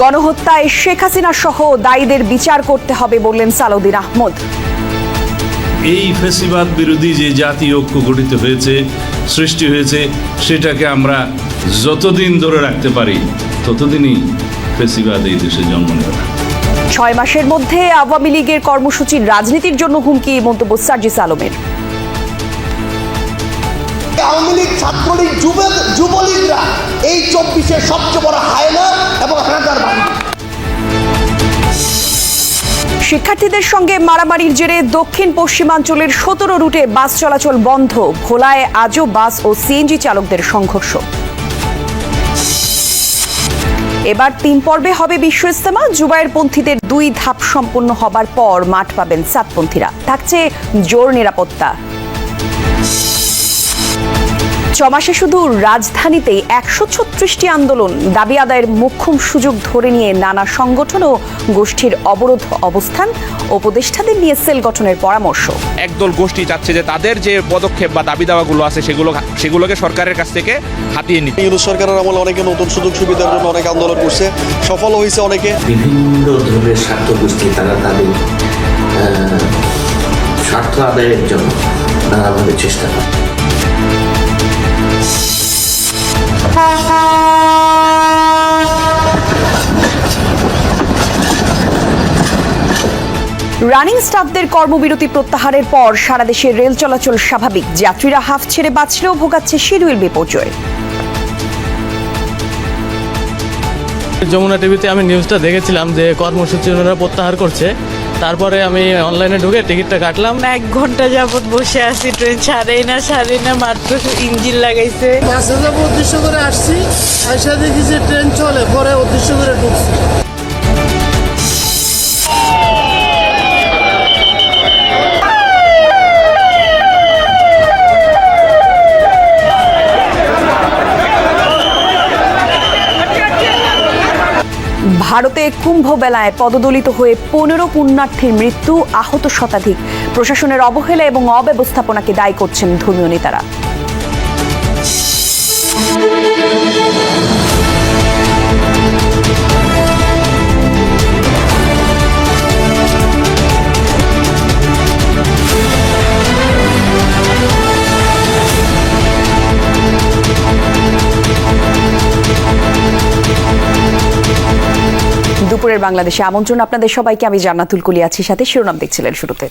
গণহত্যায় শেখ হাসিনা সহ দায়ীদের বিচার করতে হবে বললেন সালাউদ্দিন আহমদ। এই ফেসিবাদ বিরোধী যে জাতীয় ঐক্য গঠিত হয়েছে সৃষ্টি হয়েছে সেটাকে আমরা যতদিন ধরে রাখতে পারি ততদিনই ফেসিবাদ এই দেশে জন্ম নেবে। ছয় মাসের মধ্যে আওয়ামী লীগের কর্মসূচির রাজনীতির জন্য হুমকি মন্তব্য সার্জিস আলমের। আওয়ামী লীগ ছাত্রলীগ যুব যুবলীগরা এই চব্বিশের সবচেয়ে বড় হায়না এবং হানাদার বাহিনী। শিক্ষার্থীদের সঙ্গে মারামারির জেরে দক্ষিণ পশ্চিমাঞ্চলের সতেরো রুটে বাস চলাচল বন্ধ। ভোলায় আজও বাস ও সিএনজি চালকদের সংঘর্ষ। এবার তিন পর্বে হবে বিশ্ব ইস্তেমা জুবায়ের পন্থীদের দুই ধাপ সম্পন্ন হবার পর মাঠ পাবেন সাতপন্থীরা থাকছে জোর নিরাপত্তা। ছমাসে শুধু রাজধানীতেই একশো ছত্রিশটি আন্দোলন দাবি আদায়ের মোক্ষম সুযোগ ধরে নিয়ে নানা সংগঠন ও গোষ্ঠীর অবরোধ অবস্থান উপদেষ্টাদের নিয়ে সেল গঠনের পরামর্শ। একদল গোষ্ঠী চাচ্ছে যে তাদের যে পদক্ষেপ বা দাবি দাওয়াগুলো আছে সেগুলো সেগুলোকে সরকারের কাছ থেকে হাতিয়ে নিতে। ইউনুস সরকারের আমলে অনেকে নতুন সুযোগ সুবিধার জন্য অনেক আন্দোলন করছে সফল হয়েছে অনেকে। বিভিন্ন ধরনের স্বার্থ গোষ্ঠী তারা তাদের স্বার্থ আদায়ের জন্য নানাভাবে চেষ্টা করে। রানিং স্টাফদের কর্মবিরতি প্রত্যাহারের পর সারা দেশে রেল চলাচল স্বাভাবিক। যাত্রীরা হাফ ছেড়ে বাঁচলেও ভোগাচ্ছে শিডিউল বিপর্যয়। যমুনা টিভিতে আমি নিউজটা দেখেছিলাম যে কর্মসূচি ওনারা প্রত্যাহার করছে। তারপরে আমি অনলাইনে ঢুকে টিকিটটা কাটলাম। এক ঘণ্টা যাবত বসে আছি ট্রেন ছাড়েই না ছাড়েই না মাত্র ইঞ্জিন লাগাইছে। বাসে যাব উদ্দেশ্য করে আসছি আসা দেখি যে ট্রেন চলে পরে উদ্দেশ্য করে ঢুকছি। ভারতে কুম্ভ বেলায় পদদলিত হয়ে পনেরো পুণ্যার্থীর মৃত্যু আহত শতাধিক। প্রশাসনের অবহেলা এবং অব্যবস্থাপনাকে দায়ী করছেন ধর্মীয় নেতারা। বাংলাদেশে। আমন্ত্রণ আপনাদের সবাইকে। আমি জান্নাতুল কুলি আছি সাথে শিরোনাম দেখছিলেন শুরুতে।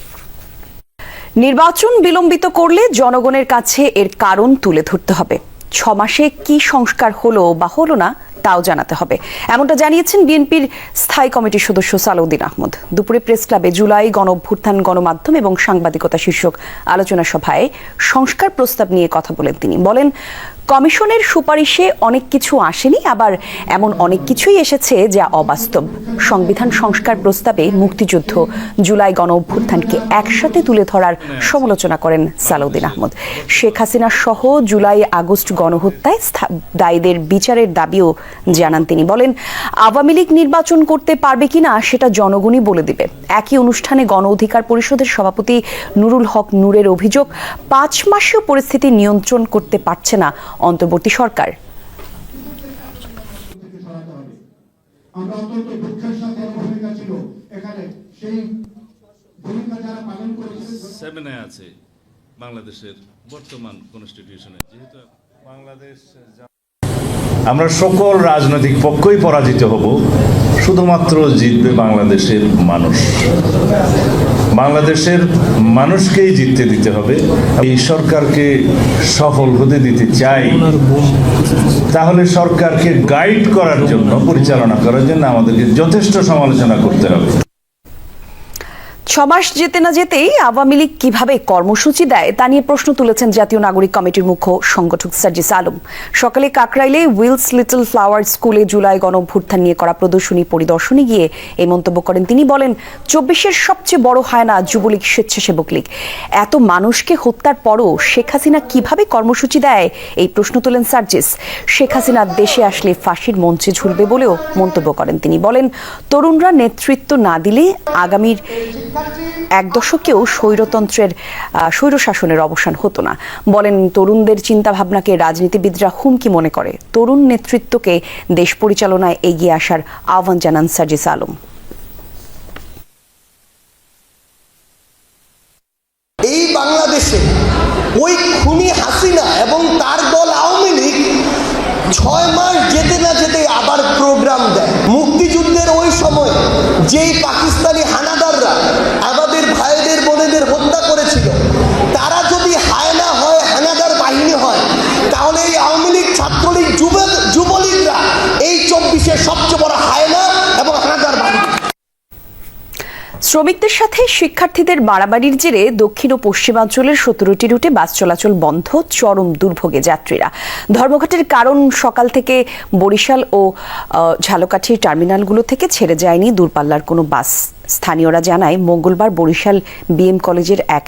নির্বাচন বিলম্বিত করলে জনগণের কাছে এর কারণ তুলে ধরতে হবে। ছ মাসে কি সংস্কার হলো বা হলো না তাও জানাতে হবে। এমনটা জানিয়েছেন বিএনপির স্থায়ী কমিটির সদস্য সালাউদ্দিন আহমদ। দুপুরে প্রেস ক্লাবে জুলাই গণ অভ্যুত্থান গণমাধ্যম এবং সাংবাদিকতা শীর্ষক আলোচনা সভায় সংস্কার প্রস্তাব নিয়ে কথা বলেন তিনি। বলেন, কমিশনের সুপারিশে অনেক কিছু আসেনি, আবার এমন অনেক কিছুই এসেছে যা অবাস্তব। সংবিধান সংস্কার প্রস্তাবে মুক্তিযুদ্ধ জুলাই গণ অভ্যুত্থানকে একসাথে তুলে ধরার সমালোচনা করেন সালাউদ্দিন আহমদ। শেখ হাসিনা সহ জুলাই আগস্ট গণহত্যায় দায়ীদের বিচারের দাবিও জানান তিনি। বলেন আওয়ামী লীগ নির্বাচন করতে পারবে কিনা সেটা জনগণই বলে দিবে। একই অনুষ্ঠানে গণ অধিকার পরিষদের সভাপতি নুরুল হক নূরের অভিযোগ পাঁচ মাসেও পরিস্থিতি নিয়ন্ত্রণ করতে পারছে না অন্তর্বর্তী সরকার। আমরা অত্যন্ত দুঃখের সাথে ভূমিকা ছিল। এখানে সেই ভূমিকা যারা পালন করেছে সেভেনে আছে বাংলাদেশের বর্তমান কনস্টিটিউশনে যেহেতু বাংলাদেশ আমরা সকল রাজনৈতিক পক্ষই পরাজিত হব, শুধুমাত্র জিতবে বাংলাদেশের মানুষ। বাংলাদেশের মানুষকেই জিততে দিতে হবে। এই সরকারকে সফল হতে দিতে চাই। তাহলে সরকারকে গাইড করার জন্য, পরিচালনা করার জন্য আমাদেরকে যথেষ্ট সমালোচনা করতে হবে। ছমাস যেতে না যেতেই আওয়ামী লীগ কীভাবে কর্মসূচি দেয় তা নিয়ে প্রশ্ন তুলেছেন জাতীয় নাগরিক কমিটির মুখ্য সংগঠক সার্জিস আলম। সকালে কাকরাইলে উইলস লিটল ফ্লাওয়ার স্কুলে জুলাই গণঅভ্যুত্থান নিয়ে করা প্রদর্শনী পরিদর্শনে গিয়ে এই মন্তব্য করেন। তিনি বলেন, চব্বিশের সবচেয়ে বড় হায়না যুবলীগ স্বেচ্ছাসেবক লীগ। এত মানুষকে হত্যার পরও শেখ হাসিনা কীভাবে কর্মসূচি দেয়? এই প্রশ্ন তোলেন সার্জিস। শেখ হাসিনা দেশে আসলে ফাঁসির মঞ্চে ঝুলবে বলেও মন্তব্য করেন তিনি। বলেন, তরুণরা নেতৃত্ব না দিলে আগামীর এক দশকেও স্বৈরতন্ত্রের আহ, স্বৈরশাসনের অবসান হতো না। বলেন তরুণদের চিন্তাভাবনাকে রাজনীতিবিদরা হুমকি মনে করে। তরুণ নেতৃত্বকে দেশ পরিচালনায় এগিয়ে আসার আহ্বান জানান সাজিস আলম। এই বাংলাদেশে ওই খুনি হাসিনা এবং তার দল আওয়ামী লীগ ছয় মাস যেতে না যেতে আবার প্রোগ্রাম দেয়। মুক্তিযুদ্ধের ওই সময় যেই পাকিস্তানি শ্রমিকদের সাথে শিক্ষার্থীদের বাড়াবাড়ির জেরে দক্ষিণ ও পশ্চিমাঞ্চলের সতেরোটি রুটে বাস চলাচল বন্ধ, চরম দুর্ভোগে যাত্রীরা। ধর্মঘটের কারণ সকাল থেকে বরিশাল ও ঝালকাঠির টার্মিনালগুলো থেকে ছেড়ে যায়নি দূরপাল্লার কোনো বাস। স্থানীয়রা জানায়, মঙ্গলবার বরিশাল বিএম কলেজের এক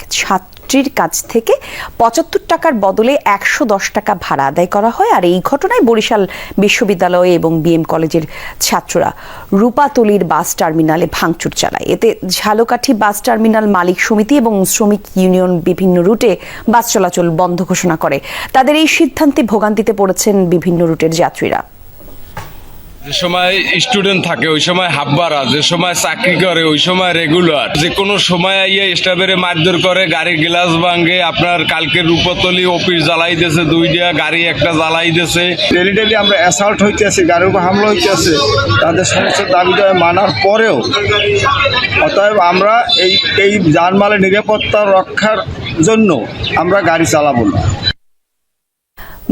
ছাত্রীর কাছ থেকে পঁচাত্তর টাকার বদলে একশো দশ টাকা ভাড়া আদায় করা হয়। আর এই ঘটনায় বরিশাল বিশ্ববিদ্যালয় এবং বিএম কলেজের ছাত্ররা রূপাতলির বাস টার্মিনালে ভাঙচুর চালায়। এতে ঝালকাঠি বাস টার্মিনাল মালিক সমিতি এবং শ্রমিক ইউনিয়ন বিভিন্ন রুটে বাস চলাচল বন্ধ ঘোষণা করে। তাদের এই সিদ্ধান্তে ভোগান্তিতে পড়েছেন বিভিন্ন রুটের যাত্রীরা। যে সময় স্টুডেন্ট থাকে, ওই সময় হাব্বারা যে সময় চাকরি করে, ওই সময় রেগুলার যে কোনো সময় ইয়ে স্টাফেরে মারধর করে গাড়ির গ্লাস ভাঙে, আপনার কালকে রূপতলি অফিস জ্বালাই দিয়েছে দুইটা গাড়ি একটা জ্বালাই দিয়েছে ডেলি ডেলি আমরা অ্যাসাল্ট হইতেছি, গাড়ির উপর হামলা হইতেছে। তাদের সমস্ত দাবি দাবি মানার পরেও, অতএব আমরা এই এই যানমালের নিরাপত্তা রক্ষার জন্য আমরা গাড়ি চালাবো না।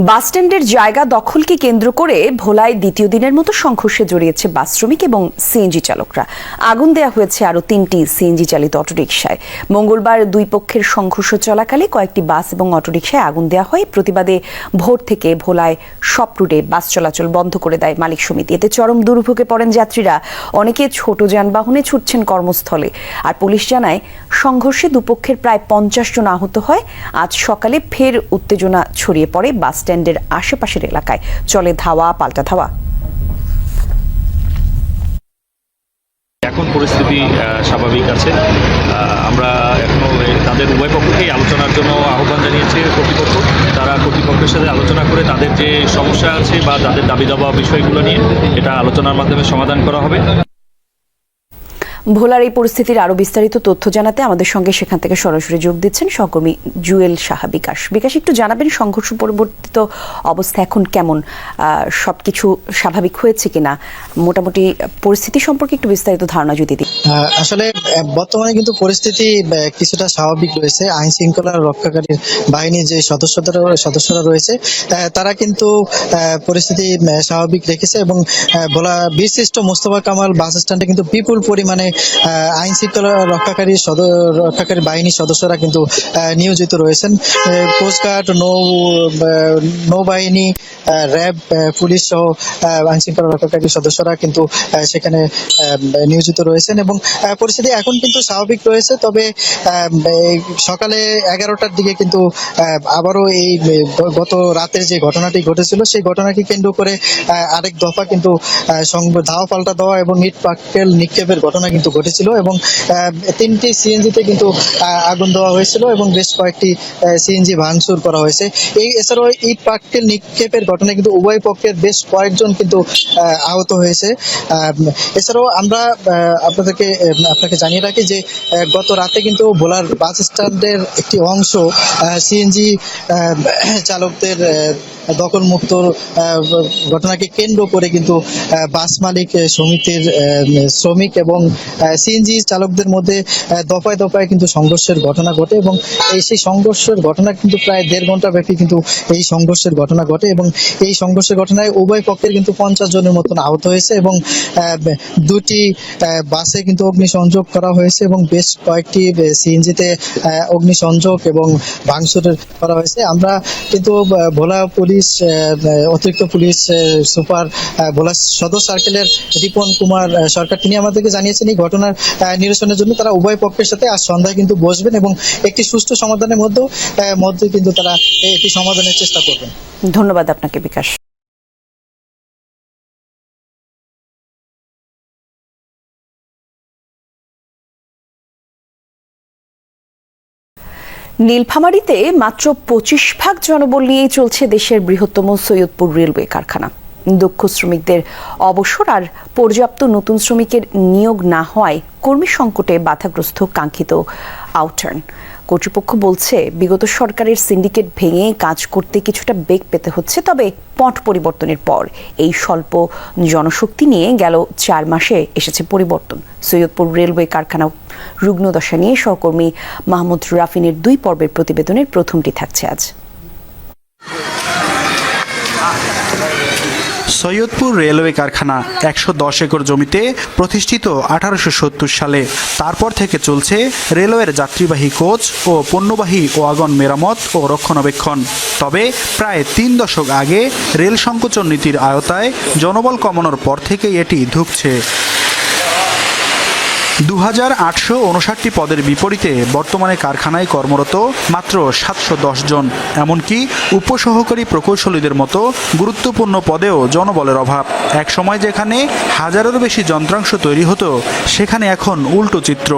বাস স্ট্যান্ডের জায়গা দখলকে কেন্দ্র করে ভোলায় দ্বিতীয় দিনের মতো সংঘর্ষে জড়িয়েছে বাস শ্রমিক এবং সিএনজি চালকরা। আগুন দেওয়া হয়েছে আরও তিনটি সিএনজি চালিত অটোরিকশায়। মঙ্গলবার দুই পক্ষের সংঘর্ষ চলাকালে কয়েকটি বাস এবং অটোরিকশায় আগুন দেওয়া হয়। প্রতিবাদে ভোর থেকে ভোলায় সব রুটে বাস চলাচল বন্ধ করে দেয় মালিক সমিতি। এতে চরম দুর্ভোগে পড়েন যাত্রীরা। অনেকে ছোট যানবাহনে ছুটছেন কর্মস্থলে। আর পুলিশ জানায়, সংঘর্ষে দুপক্ষের প্রায় পঞ্চাশ জন আহত হয়। আজ সকালে ফের উত্তেজনা ছড়িয়ে পড়ে বাস স্ট্যান্ডের আশেপাশের এলাকায়। চলে ধাওয়া, পাল্টা ধাওয়া। এখন পরিস্থিতি স্বাভাবিক আছে। আমরা এখনও এই তাদের উভয় পক্ষকেই আলোচনার জন্য আহ্বান জানিয়েছে কর্তৃপক্ষ। তারা কর্তৃপক্ষের সাথে আলোচনা করে তাদের যে সমস্যা আছে বা তাদের দাবি দাবা বিষয়গুলো নিয়ে এটা আলোচনার মাধ্যমে সমাধান করা হবে। ভোলার এই পরিস্থিতির আরও বিস্তারিত তথ্য জানাতে আমাদের সঙ্গে সেখান থেকে সরাসরি যোগ দিচ্ছেন সহকর্মী জুয়েল সাহা বিকাশ। বিকাশ, একটু জানাবেন সংঘর্ষ পরিবর্তিত অবস্থা এখন কেমন? সবকিছু স্বাভাবিক হয়েছে কিনা? মোটামুটি পরিস্থিতি সম্পর্কে একটু বিস্তারিত ধারণা যদি দিই আসলে বর্তমানে কিন্তু পরিস্থিতি কিছুটা স্বাভাবিক রয়েছে। আইন শৃঙ্খলা রক্ষাকারী বাহিনীর যে সদস্যরা সদস্যরা রয়েছে তারা কিন্তু পরিস্থিতি স্বাভাবিক রেখেছে এবং ভোলা বীরশ্রেষ্ঠ মোস্তফা কামাল বাস স্ট্যান্ডে কিন্তু বিপুল পরিমাণে আইন শৃঙ্খলা রক্ষাকারী রক্ষাকারী বাহিনীর সদস্যরা কিন্তু নিয়োজিত রয়েছেন। কোস্টগার্ড নৌ নৌবাহিনী র্যাব পুলিশ সহ আইন শৃঙ্খলা রক্ষাকারী সদস্যরা কিন্তু সেখানে নিয়োজিত রয়েছেন এবং পরিস্থিতি এখন কিন্তু স্বাভাবিক রয়েছে। তবে সকালে এগারোটার দিকে কিন্তু আবারও এই, গত রাতের যে ঘটনাটি ঘটেছিল, সেই ঘটনাকে কেন্দ্র করে আরেক দফা কিন্তু ধাওয়া পাল্টা দেওয়া এবং ইট পাটকেল নিক্ষেপের ঘটনা কিন্তু ঘটেছিল এবং তিনটি সিএনজিতে কিন্তু আগুন দেওয়া হয়েছিল এবং বেশ কয়েকটি সিএনজি ভাঙচুর করা হয়েছে। এই এছাড়াও ইট পাটকেল নিক্ষেপের ঘটনায় কিন্তু উভয় পক্ষের বেশ কয়েকজন কিন্তু আহত হয়েছে। এছাড়াও আমরা আপনাদেরকে আপনাকে জানিয়ে রাখি যে গত রাতে কিন্তু ভোলার বাস স্ট্যান্ডের একটি অংশ সিএনজি চালকদের আহ, দখল মুক্ত ঘটনাকে কেন্দ্র করে কিন্তু বাস মালিক সমিতির শ্রমিক এবং সিএনজি চালকদের মধ্যে দফায় দফায় কিন্তু সংঘর্ষের ঘটনা ঘটে এবং এই সেই সংঘর্ষের ঘটনা কিন্তু প্রায় দেড় ঘণ্টা ব্যাপী কিন্তু এই সংঘর্ষের ঘটনা ঘটে এবং এই সংঘর্ষের ঘটনায় উভয় পক্ষের কিন্তু পঞ্চাশ জনের মতন আহত হয়েছে এবং দুটি বাসে কিন্তু অগ্নিসংযোগ করা হয়েছে এবং বেশ কয়েকটি সিএনজিতে অগ্নিসংযোগ এবং ভাঙচুরের করা হয়েছে। আমরা কিন্তু ভোলা পুলিশ অতিরিক্ত পুলিশ সুপার ভোলা সদর সার্কেলের রিপন কুমার সরকার, তিনি আমাদেরকে জানিয়েছেন এই ঘটনার নিরসনের জন্য তারা উভয় পক্ষের সাথে আজ সন্ধ্যায় কিন্তু বসবেন এবং একটি সুষ্ঠু সমাধানের মধ্যেও মধ্যে কিন্তু তারা একটি সমাধানের চেষ্টা করবেন। ধন্যবাদ আপনাকে, বিকাশ। নীলফামারীতে মাত্র পঁচিশ ভাগ জনবল নিয়েই চলছে দেশের বৃহত্তম সৈয়দপুর রেলওয়ে কারখানা। দক্ষ শ্রমিকদের অবসর আর পর্যাপ্ত নতুন শ্রমিকের নিয়োগ না হওয়ায় কর্মী সংকটে বাধাগ্রস্ত কাঙ্ক্ষিত আউটার্ন কর্তৃপক্ষ বলছে, বিগত সরকারের সিন্ডিকেট ভেঙে কাজ করতে কিছুটা বেগ পেতে হচ্ছে, তবে পট পরিবর্তনের পর এই স্বল্প জনশক্তি নিয়ে গেল চার মাসে এসেছে পরিবর্তন। সৈয়দপুর রেলওয়ে কারখানা রুগ্নদশা নিয়ে সহকর্মী মাহমুদ রাফিনের দুই পর্বের প্রতিবেদনের প্রথমটি থাকছে আজ। সৈয়দপুর রেলওয়ে কারখানা একশো দশ একর জমিতে প্রতিষ্ঠিত আঠারোশো সত্তর সালে। তারপর থেকে চলছে রেলওয়ের যাত্রীবাহী কোচ ও পণ্যবাহী ওয়াগন মেরামত ও রক্ষণাবেক্ষণ। তবে প্রায় তিন দশক আগে রেল সংকোচন নীতির আয়তায় জনবল কমানোর পর থেকে এটি ধুঁকছে। দু হাজার আটশো উনষাটটি পদের বিপরীতে বর্তমানে কারখানায় কর্মরত মাত্র সাতশো জন। এমনকি উপসহকারী প্রকৌশলীদের মতো গুরুত্বপূর্ণ পদেও জনবলের অভাব। এক সময় যেখানে হাজারেরও বেশি যন্ত্রাংশ তৈরি হতো, সেখানে এখন উল্টো চিত্র।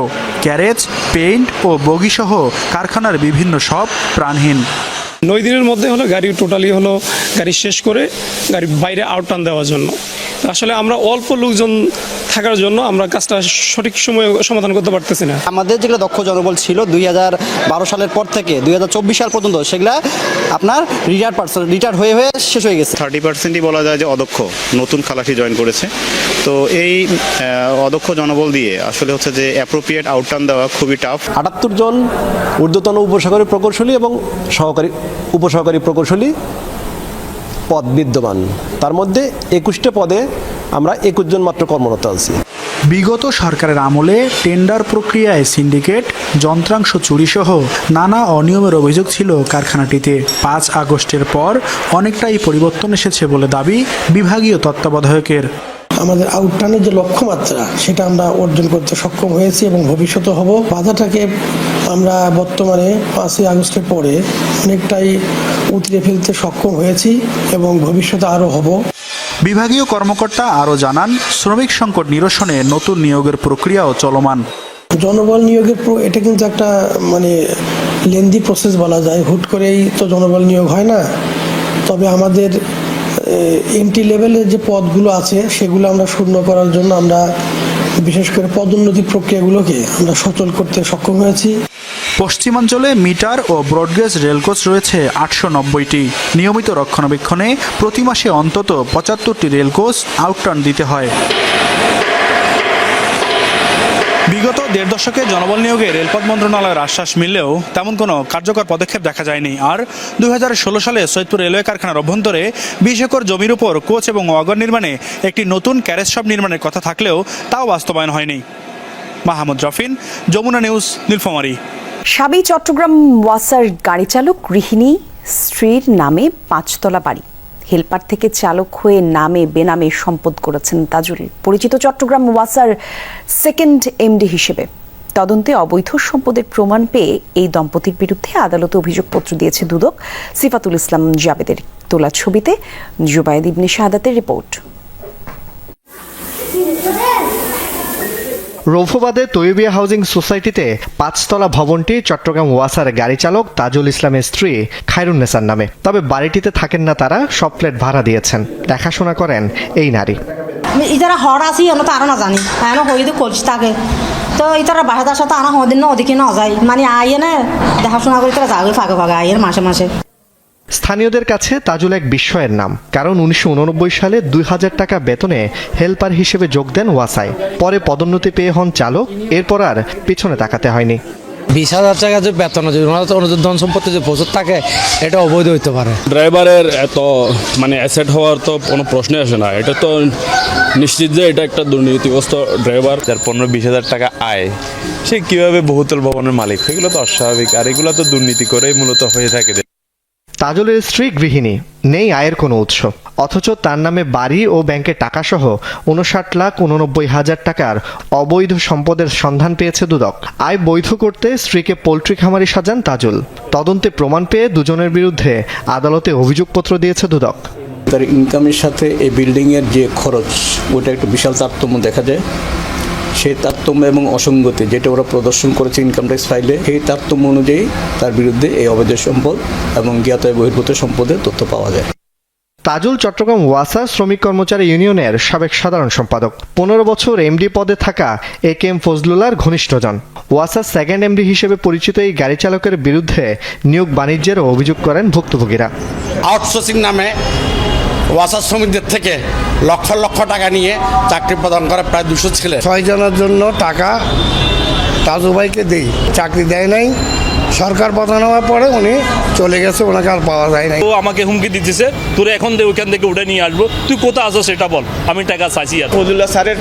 ক্যারেজ, পেইন্ট ও বগিসহ কারখানার বিভিন্ন সব প্রাণহীন। নয় দিনের মধ্যে হলো গাড়ি টোটালি হলো গাড়ি শেষ করে গাড়ি বাইরে আউটটান দেওয়ার জন্য। আসলে আমরা অল্প লোকজন থাকার জন্য আমরা কাজটা সঠিক সময়ে সমাধান করতে পারতেছি না। আমাদের যেগুলো দক্ষ জনবল ছিল দুই বারো সালের পর থেকে দু হাজার চব্বিশ সাল পর্যন্ত সেগুলা আপনার রিটায়ার পার্সন রিটায়ার হয়ে হয়ে শেষ হয়ে গেছে। থার্টি পার্সেন্টই বলা যায় যে অদক্ষ নতুন খালাসি জয়েন করেছে। তো এই অদক্ষ জনবল দিয়ে আসলে হচ্ছে যে অ্যাপ্রোপ্রিয়েট আউটটার্ন দেওয়া খুবই টাফ আটাত্তর জন ঊর্ধ্বতন উপসহকারী প্রকৌশলী এবং সহকারী উপসহকারী প্রকৌশলী পদ বিদ্যমান। তার মধ্যে একুশটা পদে আমরা একুশ জন মাত্র কর্মরত আছি। বিগত সরকারের আমলে টেন্ডার প্রক্রিয়ায় সিন্ডিকেট, যন্ত্রাংশ চুরিসহ নানা অনিয়মের অভিযোগ ছিল কারখানাটিতে। পাঁচ আগস্টের পর অনেকটাই পরিবর্তন এসেছে বলে দাবি বিভাগীয় তত্ত্বাবধায়কের। আমাদের আউটটানের যে লক্ষ্যমাত্রা সেটা আমরা অর্জন করতে সক্ষম হয়েছি এবং ভবিষ্যতে হব। বাধাটাকে আমরা বর্তমানে পাঁচই আগস্টের পরে অনেকটাই উতরে ফেলতে সক্ষম হয়েছি এবং ভবিষ্যতে আরও হব। বিভাগীয় কর্মকর্তা আরও জানান শ্রমিক সংকট নিরসনে নতুন নিয়োগের প্রক্রিয়াও চলমান। জনবল নিয়োগের এটা কিন্তু একটা মানে লেন্দি প্রসেস বলা যায়। হুট করেই তো জনবল নিয়োগ হয় না। তবে আমাদের এন্ট্রি লেভেলের যে পদগুলো আছে, সেগুলো আমরা শূন্য করার জন্য আমরা বিশেষ করে পদোন্নতি প্রক্রিয়াগুলোকে আমরা সচল করতে সক্ষম হয়েছি। পশ্চিমাঞ্চলে মিটার ও ব্রডগেজ রেলকোচ রয়েছে আটশো নব্বইটি। নিয়মিত রক্ষণাবেক্ষণে প্রতি মাসে অন্তত পঁচাত্তরটি রেলকোচ আউটটার্ন দিতে হয়। বিগত দেড় দশকে জনবল নিয়োগে রেলপথ মন্ত্রণালয়ের আশ্বাস মিললেও তেমন কোনো কার্যকর পদক্ষেপ দেখা যায়নি। আর দু হাজার ষোলো সালে সৈয়দপুর রেলওয়ে কারখানার অভ্যন্তরে বিশ একর জমির উপর কোচ এবং ওয়াগন নির্মাণে একটি নতুন ক্যারেজ শপ নির্মাণের কথা থাকলেও তাও বাস্তবায়ন হয়নি। মাহমুদ রফিন, যমুনা নিউজ, নীলফামারী। সাবি চট্টগ্রাম ওয়াসার গাড়ি চালক গৃহিণী স্ত্রীর নামে পাঁচতলা বাড়ি। হেলপার থেকে চালক হয়ে নামে বেনামে সম্পদ করেছেন তাজুল। পরিচিত চট্টগ্রাম ওয়াসার সেকেন্ড এমডি হিসেবে। তদন্তে অবৈধ সম্পদের প্রমাণ পেয়ে এই দম্পতির বিরুদ্ধে আদালতে অভিযোগপত্র দিয়েছে দুদক সিফাতুল ইসলাম জাবেদের। তোলা ছবিতে জুবায়দ ইবনে শাহাদাতের রিপোর্ট। রৌফবাদে তৈবিয়া হাউজিং সোসাইটিতে পাঁচতলা ভবনটি চট্টগ্রাম ওয়াসার গাড়ি চালক তাজুল ইসলামের স্ত্রী খায়রুন্নেসার নামে। তবে বাড়িটিতে থাকেন না তারা, সব ফ্ল্যাট ভাড়া দিয়েছেন। দেখাশোনা করেন এই নারী। ইতারা হড় আছি, আমরা তো আরও না জানি। আমি হইতে করছি তাকে। তো ইতারা বাসাদার সাথে আনা হদিন না, ওদিকে না যায় মানে আইয়ে না, দেখাশোনা করে তারা যাবে ফাঁকে ফাঁকে আইয়ের মাসে মাসে। স্থানীয়দের কাছে তাজুল এক বিস্ময়ের নাম কারণ উনিশশো উননব্বই সালে দুই হাজার টাকা বেতনে হেল্পার হিসেবে যোগ দেন ওয়াসায় পরে পদোন্নতি পেয়ে হন চালক এরপর আর পিছনে তাকাতে হয়নি। বিশ হাজার টাকা যে বেতন যদি অনুযায়ী ধন সম্পত্তি যে প্রচুর থাকে এটা অবৈধ হইতে পারে। ড্রাইভারের এত মানে অ্যাসেট হওয়ার তো কোনো প্রশ্নই আসে না। এটা তো নিশ্চিত যে এটা একটা দুর্নীতিগ্রস্ত ড্রাইভার। যার পনেরো বিশ হাজার টাকা আয় সে কীভাবে বহুতল ভবনের মালিক? এগুলো তো অস্বাভাবিক। আর এগুলো তো দুর্নীতি করেই মূলত হয়ে থাকে। তাজুলের স্ত্রী গৃহিণী, নেই আয়ের কোনো উৎস। অথচ তার নামে বাড়ি ও ব্যাংকে টাকাসহ উনষাট লাখ উননব্বই হাজার টাকার অবৈধ সম্পদের সন্ধান পেয়েছে দুদক। আয় বৈধ করতে স্ত্রীকে পোলট্রি খামারি সাজান তাজুল। তদন্তে প্রমাণ পেয়ে দুজনের বিরুদ্ধে আদালতে অভিযোগপত্র দিয়েছে দুদক। তার ইনকামের সাথে এই বিল্ডিংয়ের যে খরচ, ওটা একটু বিশাল তারতম্য দেখা যায়। সেই তারতম্য এবং অসঙ্গতি যেটা ওরা প্রদর্শন করেছে ইনকাম ট্যাক্স ফাইলে সেই তারতম্য অনুযায়ী তার বিরুদ্ধে এই অবৈধ সম্পদ এবং জ্ঞাত বহির্ভূত সম্পদের তথ্য পাওয়া যায়। তাজুল চট্টগ্রাম ওয়াসা শ্রমিক কর্মচারী ইউনিয়নের সাবেক সাধারণ সম্পাদক। পনেরো বছর এমডি পদে থাকা এ কে এম ফজলুলার ঘনিষ্ঠজন। ওয়াসা সেকেন্ড এমডি হিসেবে পরিচিত এই গাড়ি চালকের বিরুদ্ধে নিয়োগ বাণিজ্যেরও অভিযোগ করেন ভুক্তভোগীরা। আউটসোর্সিং নামে ওয়াসা শ্রমিকদের থেকে লক্ষ লক্ষ টাকা নিয়ে চাকরি প্রদান করে প্রায় দুশো ছেলে। ছয় জনের জন্য টাকা তাজু ভাইকে দেই। চাকরি দেয় নাই। সরকার প্রধান হওয়ার পরে উনি চলে গেছে ওনাকে আর পাওয়া যায় নাই। ও আমাকে হুমকি দিতেছে তোর এখন দিয়ে ওইখান থেকে উঠে নিয়ে আসব। তুই কোথায় আসো সেটা বল আমি টাকা চাইছি আর ফজলুল্লাহ স্যারের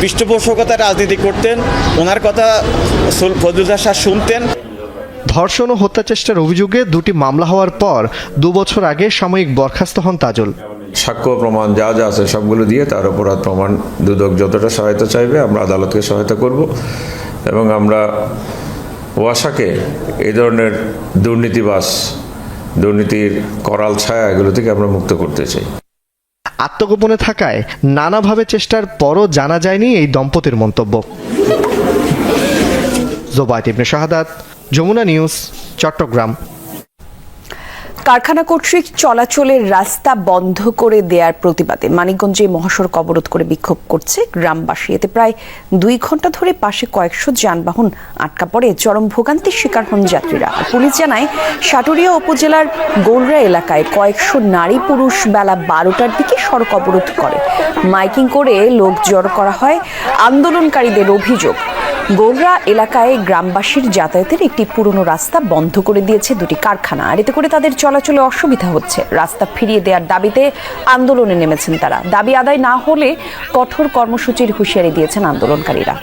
পৃষ্ঠপোষকতা রাজনীতি করতেন ওনার কথা ফজলুল্লাহ স্যার শুনতেন। ধর্ষণ ও হত্যা চেষ্টার অভিযোগে দুটি মামলা হওয়ার পর দু বছর আগে সাময়িক বরখাস্ত হন তাজুল। সাক্ষ্য প্রমাণ যা যা আছে সবগুলো দিয়ে তার অপরাধ প্রমাণ দুদক যতটা সহায়তা চাইবে আমরা আদালতকে সহায়তা করব এবং আমরা ওয়াসাকে এই ধরনের দুর্নীতিবাস দুর্নীতির করাল ছায়া এগুলো থেকে আমরা মুক্ত করতে চাই। আত্মগোপনে থাকায় নানাভাবে চেষ্টার পরও জানা যায়নি এই দম্পতির মন্তব্য। জোবায়ত ইবনে শাহাদাত যমুনা নিউজ, চট্টগ্রাম। কারখানা কর্তৃক চলাচলের রাস্তা বন্ধ করে দেওয়ার প্রতিবাদে মানিকগঞ্জে মহাসড়ক অবরোধ করে বিক্ষোভ করছে গ্রামবাসী। এতে প্রায় দুই ঘণ্টা ধরে পাশে কয়েকশো যানবাহন আটকা পড়ে, চরম ভোগান্তির শিকার হন যাত্রীরা। পুলিশ জানায়, সাটুরিয়া উপজেলার গৌলরা এলাকায় কয়েকশো নারী পুরুষ বেলা বারোটার দিকে সড়ক অবরোধ করে। মাইকিং করে লোক জড়ো করা হয় আন্দোলনকারীদের অভিযোগ। গৌররা এলাকায় গ্রামবাসীর যাতায়াতের একটি পুরনো রাস্তা বন্ধ করে দিয়েছে দুটি কারখানা, আর এতে করে তাদের চলাচলে অসুবিধা হচ্ছে। রাস্তা ফিরিয়ে দেওয়ার দাবিতে আন্দোলনে নেমেছেন তারা। দাবি আদায় না হলে কঠোর কর্মসূচির হুঁশিয়ারি দিয়েছেন আন্দোলনকারীরা।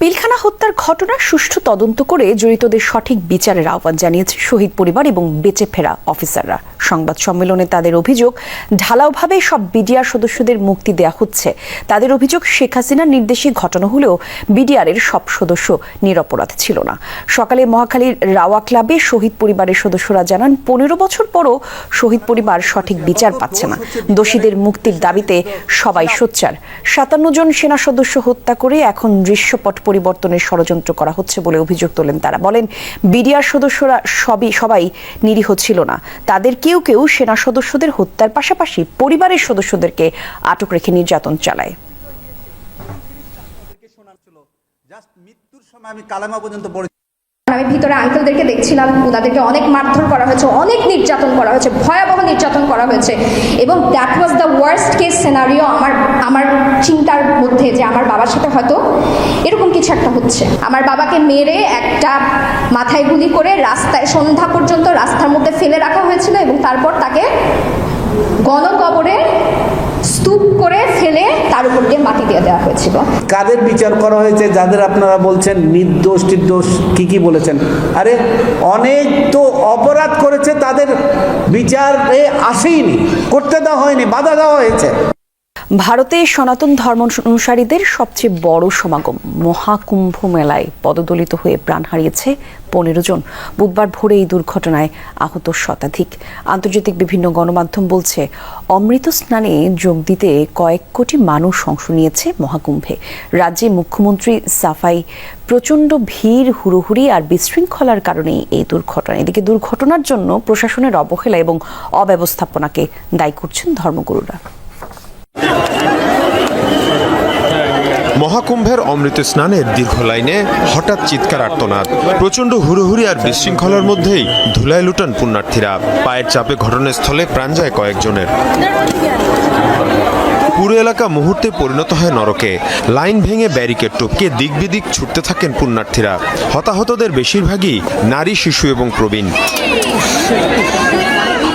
পিলখানা হত্যার ঘটনা সুষ্ঠু তদন্ত করে জড়িতদের সঠিক বিচারের আহ্বান জানিয়েছে শহীদ পরিবার এবং বেঁচে ফেরা অফিসাররা। সংবাদ সম্মেলনে তাদের অভিযোগ, ঢালাওভাবে সব বিডিআর সদস্যদের মুক্তি দেয়া হচ্ছে। তাদের অভিযোগ, শেখ হাসিনার নির্দেশে ঘটনা হলেও বিডিআরের সব সদস্য নিরপরাধ ছিল না। সকালে মহাখালীর রাওয়া ক্লাবে শহীদ পরিবারের সদস্যরা জানান, পনেরো বছর পরও শহীদ পরিবার সঠিক বিচার পাচ্ছে না। দোষীদের মুক্তির দাবিতে সবাই সোচ্চার। সাতান্ন জন সেনা সদস্য হত্যা করে এখন দৃশ্যপট পরিবর্তনের ষড়যন্ত্র করা হচ্ছে বলে অভিযোগ তোলেন তারা। বলেন বিডিআর সদস্যরা সবই সবাই নিরীহ ছিল না। তাদের কেউ কেউ সেনা সদস্যদের হত্যার পাশাপাশি পরিবারের সদস্যদেরকে আটক রেখে নির্যাতন চালায়। আমি কালামা পর্যন্ত আমি ভিতরে আঙ্কেলদেরকে দেখছিলাম ওনাদেরকে অনেক মারধর করা হয়েছে অনেক নির্যাতন করা হয়েছে ভয়াবহ নির্যাতন করা হয়েছে। এবং that was the worst case scenario আমার আমার চিন্তার মধ্যে যে আমার বাবার সাথে হয়তো এরকম কিছু একটা হচ্ছে। আমার বাবাকে মেরে একটা মাথায় গুলি করে রাস্তায়, সন্ধ্যা পর্যন্ত রাস্তার মধ্যে ফেলে রাখা হয়েছিল এবং তারপর তাকে গণকবরে স্তূপ করে ফেলে তার উপর দিয়ে মাটি দিয়ে দেওয়া হয়েছিল। কাদের বিচার করা হয়েছে? যাদের আপনারা বলছেন নির্দোষ টির্দোষ কি কি বলেছেন? আরে, অনেক তো অপরাধ করেছে, তাদের বিচারে আসেইনি, করতে দেওয়া হয়নি, বাধা দেওয়া হয়েছে। ভারতে সনাতন ধর্ম অনুসারীদের সবচেয়ে বড় সমাগম। মহাকুম্ভ মেলায় পদদলিত হয়ে প্রাণ হারিয়েছে পনেরো জন। বুধবার ভোরে এই দুর্ঘটনায় আহত শতাধিক। আন্তর্জাতিক বিভিন্ন গণমাধ্যম বলছে, অমৃত স্নানে যোগ দিতে কয়েক কোটি মানুষ অংশ নিয়েছে মহাকুম্ভে। রাজ্যে মুখ্যমন্ত্রী সাফাই প্রচণ্ড ভিড়, হুড়োহুড়ি আর বিশৃঙ্খলার কারণেই এই দুর্ঘটনা। এদিকে দুর্ঘটনার জন্য প্রশাসনের অবহেলা এবং অব্যবস্থাপনাকে দায়ী করছেন ধর্মগুরুরা। মহাকুম্ভের অমৃত স্নানের দীর্ঘ লাইনে হঠাৎ চিৎকার, আর্তনাদ। প্রচণ্ড হুড়োহুড়ি আর বিশৃঙ্খলার মধ্যেই ধুলায় লুটান পুণ্যার্থীরা। পায়ের চাপে ঘটনাস্থলে প্রাণ যায় কয়েকজনের। পুরো এলাকা মুহূর্তে পরিণত হয় নরকে। লাইন ভেঙে ব্যারিকেড টপকে দিক বিদিক ছুটতে থাকেন পুণ্যার্থীরা। হতাহতদের বেশিরভাগই নারী, শিশু এবং প্রবীণ।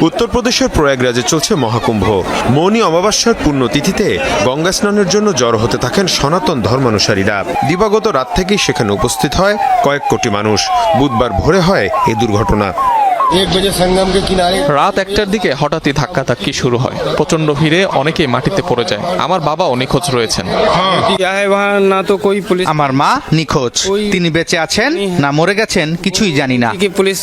উত্তরপ্রদেশের প্রয়াগরাজে চলছে মহাকুম্ভ। মৌনী অমাবস্যার পুণ্যতিথিতে গঙ্গা স্নানের জন্য জড়ো হতে থাকেন সনাতন ধর্মানুসারীরা। দিবাগত রাত থেকেই সেখানে উপস্থিত হয় কয়েক কোটি মানুষ। বুধবার ভোরে হয় এই দুর্ঘটনা। এক বাজে সঙ্গম কে কিনারে। রাত একটার দিকে হঠাৎই ধাক্কাধাক্কি শুরু হয়। প্রচণ্ড ভিড়ে অনেকেই মাটিতে পড়ে যায়। আমার বাবাও নিখোঁজ রয়েছেন। না তো কই পুলিশ আমার মা নিখোঁজ। তিনি বেঁচে আছেন না মরে গেছেন কিছুই জানি না। পুলিশ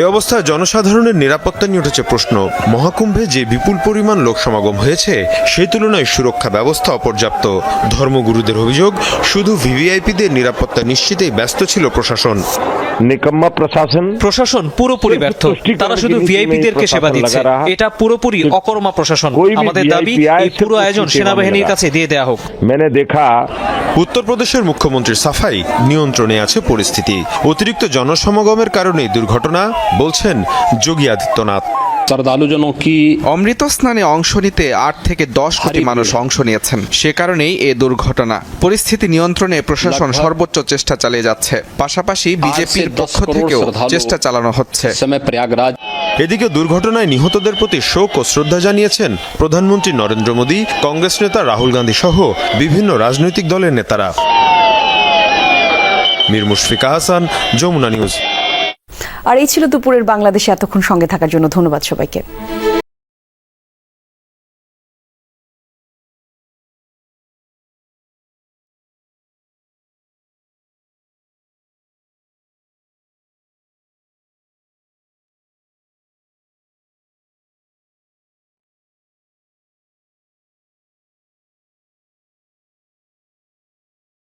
এ অবস্থায় জনসাধারণের নিরাপত্তা নিয়ে উঠেছে প্রশ্ন। মহাকুম্ভে যে বিপুল পরিমাণ লোক সমাগম হয়েছে সেই তুলনায় সুরক্ষা ব্যবস্থা অপর্যাপ্ত। ধর্মগুরুদের অভিযোগ শুধু ভিভিআইপিদের নিরাপত্তা নিশ্চিতেই ব্যস্ত ছিল প্রশাসন। নিকম্মা প্রশাসন। প্রশাসন পুরোপুরি ব্যর্থ। তারা শুধু সেবা দিচ্ছে। এটা পুরোপুরি অকর্মা প্রশাসন। আমাদের দাবি এই পুরো আয়োজন সেনাবাহিনীর কাছে দিয়ে দেয়া হোক। মেনে দেখা। উত্তরপ্রদেশের মুখ্যমন্ত্রীর সাফাই নিয়ন্ত্রণে আছে পরিস্থিতি। অতিরিক্ত জনসমাগমের কারণে দুর্ঘটনা বলছেন যোগী আদিত্যনাথ। অমৃত স্নানে অংশ নিতে আট থেকে দশ কোটি মানুষ অংশ নিয়েছেন। সে কারণেই এ দুর্ঘটনা। পরিস্থিতি নিয়ন্ত্রণে প্রশাসন সর্বোচ্চ চেষ্টা চালিয়ে যাচ্ছে। পাশাপাশি বিজেপির পক্ষ থেকেও চেষ্টা চালানো হচ্ছে। এদিকে দুর্ঘটনায় নিহতদের প্রতি শোক ও শ্রদ্ধা জানিয়েছেন প্রধানমন্ত্রী নরেন্দ্র মোদী কংগ্রেস নেতা রাহুল গান্ধী সহ বিভিন্ন রাজনৈতিক দলের নেতারা। মীর মুশফিকা হাসান যমুনা নিউজ। আর এই ছিল দুপুরের বাংলাদেশে এতক্ষণ সঙ্গে থাকার জন্য। ধন্যবাদ সবাইকে।